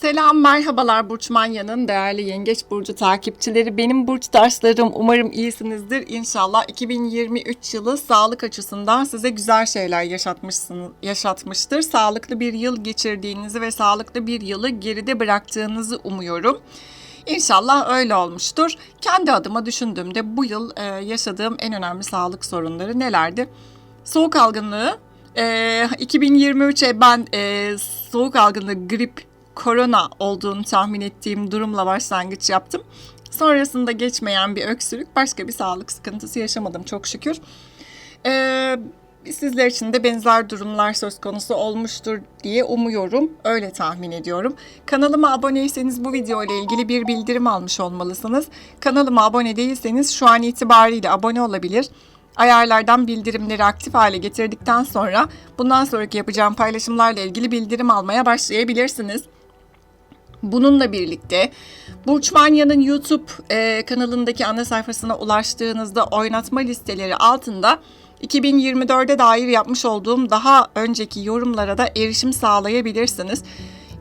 Selam, merhabalar Burç Manya'nın değerli Yengeç Burcu takipçileri. Benim Burç derslerim umarım iyisinizdir. İnşallah 2023 yılı sağlık açısından size güzel şeyler yaşatmışsınız, yaşatmıştır. Sağlıklı bir yıl geçirdiğinizi ve sağlıklı bir yılı geride bıraktığınızı umuyorum. İnşallah öyle olmuştur. Kendi adıma düşündüğümde bu yıl e, yaşadığım en önemli sağlık sorunları nelerdi? Soğuk algınlığı, e, 2023'e ben e, soğuk algınlığı, grip, korona olduğunu tahmin ettiğim durumla başlangıç yaptım. Sonrasında geçmeyen bir öksürük, başka bir sağlık sıkıntısı yaşamadım çok şükür. Ee, sizler için de benzer durumlar söz konusu olmuştur diye umuyorum. Öyle tahmin ediyorum. Kanalıma aboneyseniz bu video ile ilgili bir bildirim almış olmalısınız. Kanalıma abone değilseniz şu an itibariyle abone olabilir. Ayarlardan bildirimleri aktif hale getirdikten sonra bundan sonraki yapacağım paylaşımlarla ilgili bildirim almaya başlayabilirsiniz. Bununla birlikte Burç Manya'nın YouTube e, kanalındaki ana sayfasına ulaştığınızda oynatma listeleri altında 2024'e dair yapmış olduğum daha önceki yorumlara da erişim sağlayabilirsiniz.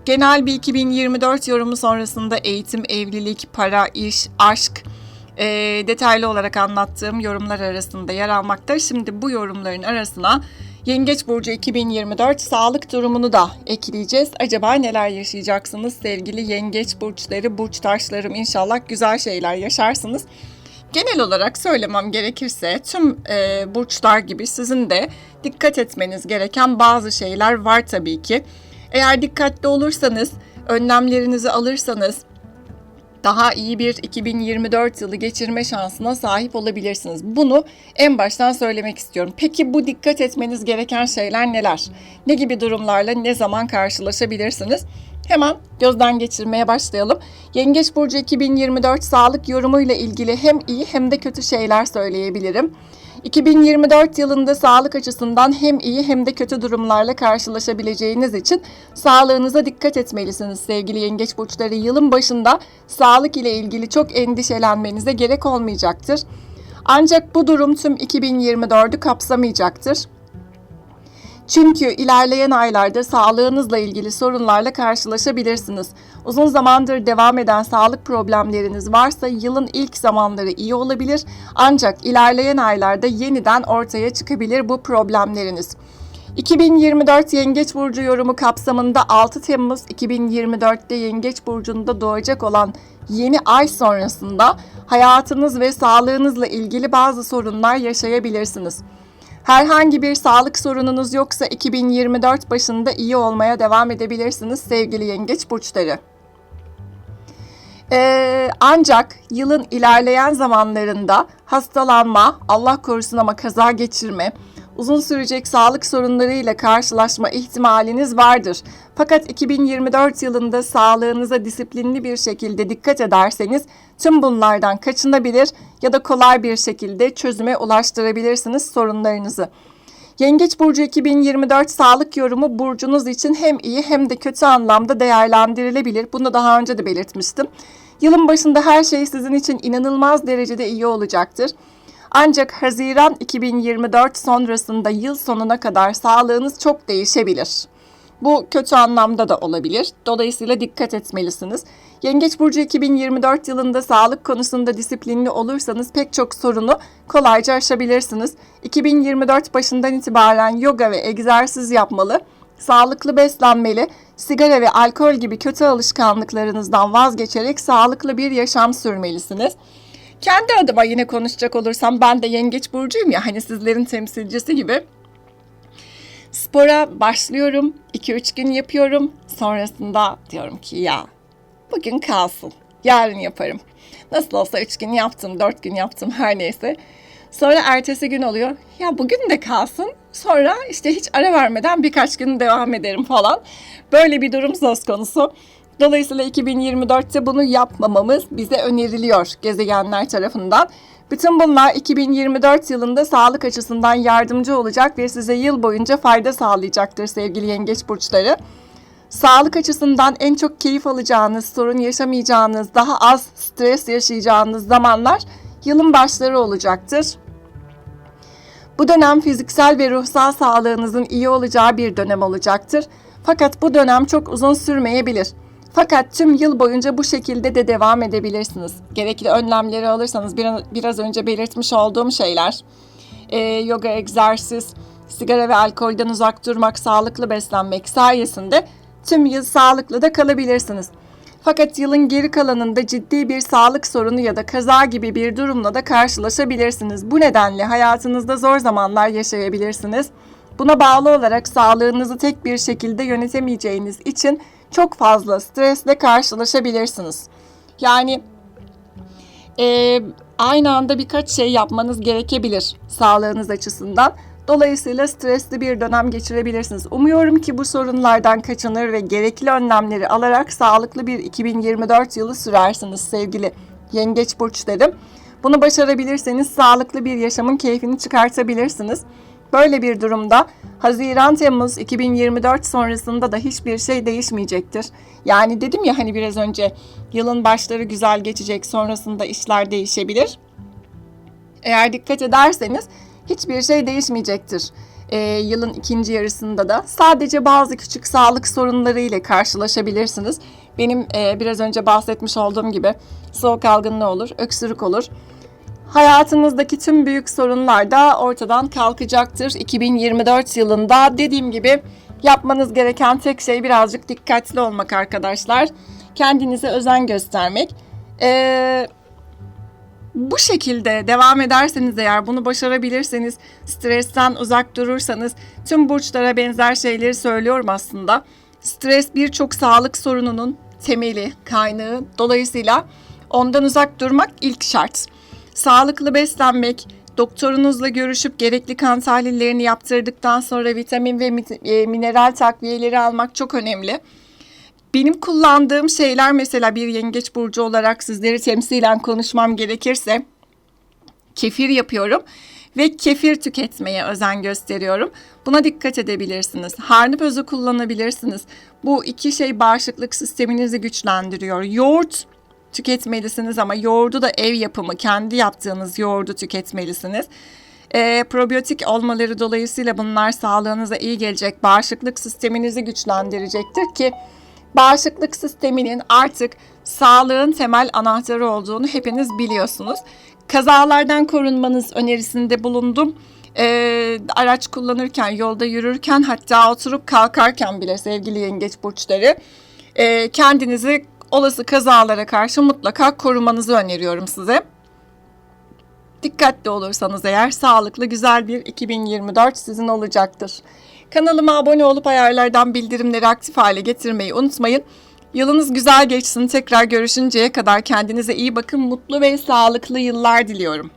Genel bir 2024 yorumu sonrasında eğitim, evlilik, para, iş, aşk e, detaylı olarak anlattığım yorumlar arasında yer almakta. Şimdi bu yorumların arasına Yengeç Burcu 2024 sağlık durumunu da ekleyeceğiz. Acaba neler yaşayacaksınız sevgili yengeç burçları, burç taşlarım inşallah güzel şeyler yaşarsınız. Genel olarak söylemem gerekirse tüm e, burçlar gibi sizin de dikkat etmeniz gereken bazı şeyler var tabii ki. Eğer dikkatli olursanız, önlemlerinizi alırsanız, daha iyi bir 2024 yılı geçirme şansına sahip olabilirsiniz. Bunu en baştan söylemek istiyorum. Peki bu dikkat etmeniz gereken şeyler neler? Ne gibi durumlarla ne zaman karşılaşabilirsiniz? Hemen gözden geçirmeye başlayalım. Yengeç Burcu 2024 sağlık yorumuyla ilgili hem iyi hem de kötü şeyler söyleyebilirim. 2024 yılında sağlık açısından hem iyi hem de kötü durumlarla karşılaşabileceğiniz için sağlığınıza dikkat etmelisiniz sevgili yengeç burçları. Yılın başında sağlık ile ilgili çok endişelenmenize gerek olmayacaktır. Ancak bu durum tüm 2024'ü kapsamayacaktır. Çünkü ilerleyen aylarda sağlığınızla ilgili sorunlarla karşılaşabilirsiniz. Uzun zamandır devam eden sağlık problemleriniz varsa yılın ilk zamanları iyi olabilir ancak ilerleyen aylarda yeniden ortaya çıkabilir bu problemleriniz. 2024 Yengeç Burcu yorumu kapsamında 6 Temmuz 2024'te Yengeç Burcu'nda doğacak olan yeni ay sonrasında hayatınız ve sağlığınızla ilgili bazı sorunlar yaşayabilirsiniz. Herhangi bir sağlık sorununuz yoksa 2024 başında iyi olmaya devam edebilirsiniz sevgili yengeç burçları. Ee, ancak yılın ilerleyen zamanlarında hastalanma, Allah korusun ama kaza geçirme, uzun sürecek sağlık sorunlarıyla karşılaşma ihtimaliniz vardır. Fakat 2024 yılında sağlığınıza disiplinli bir şekilde dikkat ederseniz tüm bunlardan kaçınabilir ya da kolay bir şekilde çözüme ulaştırabilirsiniz sorunlarınızı. Yengeç Burcu 2024 sağlık yorumu burcunuz için hem iyi hem de kötü anlamda değerlendirilebilir. Bunu daha önce de belirtmiştim. Yılın başında her şey sizin için inanılmaz derecede iyi olacaktır. Ancak Haziran 2024 sonrasında yıl sonuna kadar sağlığınız çok değişebilir. Bu kötü anlamda da olabilir. Dolayısıyla dikkat etmelisiniz. Yengeç Burcu 2024 yılında sağlık konusunda disiplinli olursanız pek çok sorunu kolayca aşabilirsiniz. 2024 başından itibaren yoga ve egzersiz yapmalı, sağlıklı beslenmeli, sigara ve alkol gibi kötü alışkanlıklarınızdan vazgeçerek sağlıklı bir yaşam sürmelisiniz. Kendi adıma yine konuşacak olursam ben de yengeç burcuyum ya hani sizlerin temsilcisi gibi. Spora başlıyorum. 2-3 gün yapıyorum. Sonrasında diyorum ki ya bugün kalsın. Yarın yaparım. Nasıl olsa 3 gün yaptım, 4 gün yaptım her neyse. Sonra ertesi gün oluyor. Ya bugün de kalsın. Sonra işte hiç ara vermeden birkaç gün devam ederim falan. Böyle bir durum söz konusu. Dolayısıyla 2024'te bunu yapmamamız bize öneriliyor gezegenler tarafından. Bütün bunlar 2024 yılında sağlık açısından yardımcı olacak ve size yıl boyunca fayda sağlayacaktır sevgili yengeç burçları. Sağlık açısından en çok keyif alacağınız, sorun yaşamayacağınız, daha az stres yaşayacağınız zamanlar yılın başları olacaktır. Bu dönem fiziksel ve ruhsal sağlığınızın iyi olacağı bir dönem olacaktır. Fakat bu dönem çok uzun sürmeyebilir. Fakat tüm yıl boyunca bu şekilde de devam edebilirsiniz. Gerekli önlemleri alırsanız bir- biraz önce belirtmiş olduğum şeyler, e, yoga, egzersiz, sigara ve alkolden uzak durmak, sağlıklı beslenmek sayesinde tüm yıl sağlıklı da kalabilirsiniz. Fakat yılın geri kalanında ciddi bir sağlık sorunu ya da kaza gibi bir durumla da karşılaşabilirsiniz. Bu nedenle hayatınızda zor zamanlar yaşayabilirsiniz. Buna bağlı olarak sağlığınızı tek bir şekilde yönetemeyeceğiniz için çok fazla stresle karşılaşabilirsiniz. Yani e, aynı anda birkaç şey yapmanız gerekebilir sağlığınız açısından. Dolayısıyla stresli bir dönem geçirebilirsiniz. Umuyorum ki bu sorunlardan kaçınır ve gerekli önlemleri alarak sağlıklı bir 2024 yılı sürersiniz sevgili yengeç burçlarım. Bunu başarabilirseniz sağlıklı bir yaşamın keyfini çıkartabilirsiniz. Böyle bir durumda Haziran-Temmuz 2024 sonrasında da hiçbir şey değişmeyecektir. Yani dedim ya hani biraz önce yılın başları güzel geçecek sonrasında işler değişebilir. Eğer dikkat ederseniz hiçbir şey değişmeyecektir. Ee, yılın ikinci yarısında da sadece bazı küçük sağlık sorunları ile karşılaşabilirsiniz. Benim e, biraz önce bahsetmiş olduğum gibi soğuk algınlığı olur, öksürük olur. Hayatınızdaki tüm büyük sorunlar da ortadan kalkacaktır 2024 yılında. Dediğim gibi yapmanız gereken tek şey birazcık dikkatli olmak arkadaşlar. Kendinize özen göstermek. Ee, bu şekilde devam ederseniz eğer bunu başarabilirseniz, stresten uzak durursanız tüm burçlara benzer şeyleri söylüyorum aslında. Stres birçok sağlık sorununun temeli, kaynağı. Dolayısıyla ondan uzak durmak ilk şart. Sağlıklı beslenmek, doktorunuzla görüşüp gerekli kan tahlillerini yaptırdıktan sonra vitamin ve e, mineral takviyeleri almak çok önemli. Benim kullandığım şeyler mesela bir yengeç burcu olarak sizleri temsilen konuşmam gerekirse kefir yapıyorum ve kefir tüketmeye özen gösteriyorum. Buna dikkat edebilirsiniz. Harnip özü kullanabilirsiniz. Bu iki şey bağışıklık sisteminizi güçlendiriyor. Yoğurt tüketmelisiniz ama yoğurdu da ev yapımı, kendi yaptığınız yoğurdu tüketmelisiniz. E, probiyotik olmaları dolayısıyla bunlar sağlığınıza iyi gelecek, bağışıklık sisteminizi güçlendirecektir ki bağışıklık sisteminin artık sağlığın temel anahtarı olduğunu hepiniz biliyorsunuz. Kazalardan korunmanız önerisinde bulundum. Ee, araç kullanırken, yolda yürürken hatta oturup kalkarken bile sevgili yengeç burçları e, kendinizi olası kazalara karşı mutlaka korumanızı öneriyorum size. Dikkatli olursanız eğer sağlıklı güzel bir 2024 sizin olacaktır. Kanalıma abone olup ayarlardan bildirimleri aktif hale getirmeyi unutmayın. Yılınız güzel geçsin. Tekrar görüşünceye kadar kendinize iyi bakın. Mutlu ve sağlıklı yıllar diliyorum.